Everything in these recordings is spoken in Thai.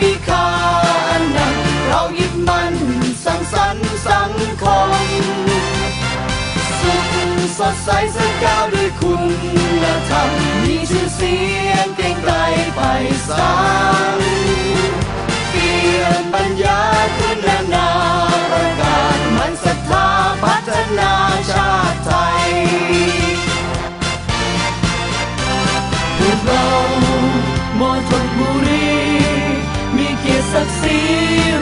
มีค่าอันนั้เรายึดมันสังสรรค์สังคม สุขสดใสสักก้วด้วยคุณธรรมมีชื่อเสียงเกรงไกไปสางเปลี่ยนปัญญาคุณแนาปรกามันศรัทธาพัฒนาชาติไทยพวกเรามอชนบุรี มีเกียรติศักดิ์ศรี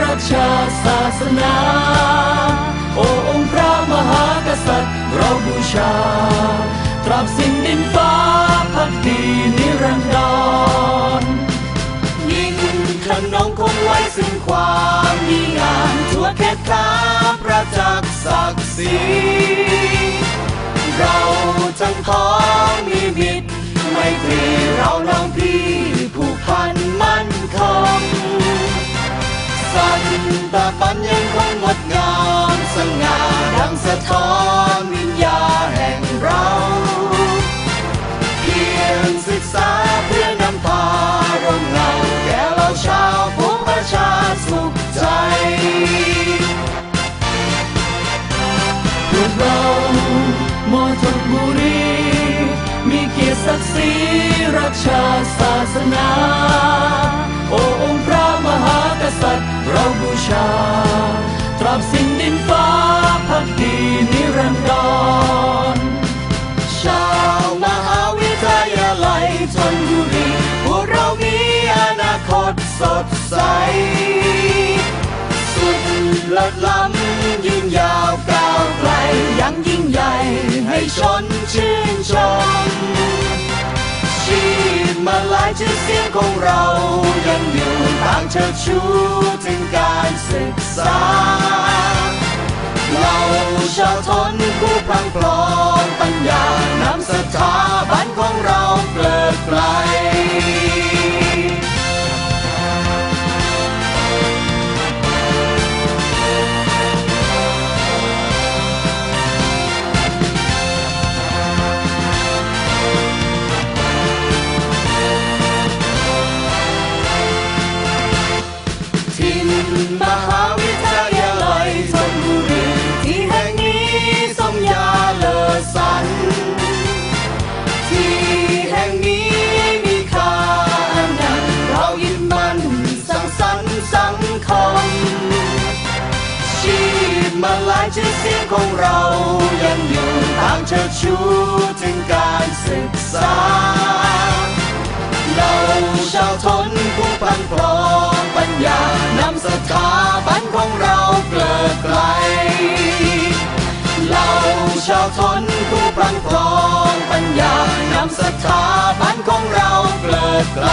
รักชาติศาสนา โอ้องค์พระมหากษัตริย์เราบูชา ตราบสิ้นดินฟ้าพักดีนิรันดรยิ่งขนองคงไว้ซึ่งความดีงามทั่วเขตคาประจักษ์ศักดิ์ศรีเราทั้งพ้องมี ดังสะท้อนวิญญาแห่งเรา เพียงศึกษาเพื่อนำพาร่มเงาแก่เราชาวผู้ประชาสุขใจพวกเรามอทนบุรี มีเกียรติศักดิ์ศรีรักชาติ สดใส สุดเลิศล้ำยืนยาวก้าวไกลยังยิ่งใหญ่ให้ชนชื่นชม ชีพมาหลายชื่อเสียงของเรายังอยู่ต่างเชิดชูถึงการศึกษา เราชาวทนผู้พลังพลอ มาหลายชื่อเสียงของเรายังอยู่ต่างเชิดชูถึงการศึกษา เราชาวทนผู้พันพลองปัญญานำสถาบันของเราเกลิดไกล เราชาวทนผู้พันพลองปัญญานำสถาบันของเราเกลิดไกล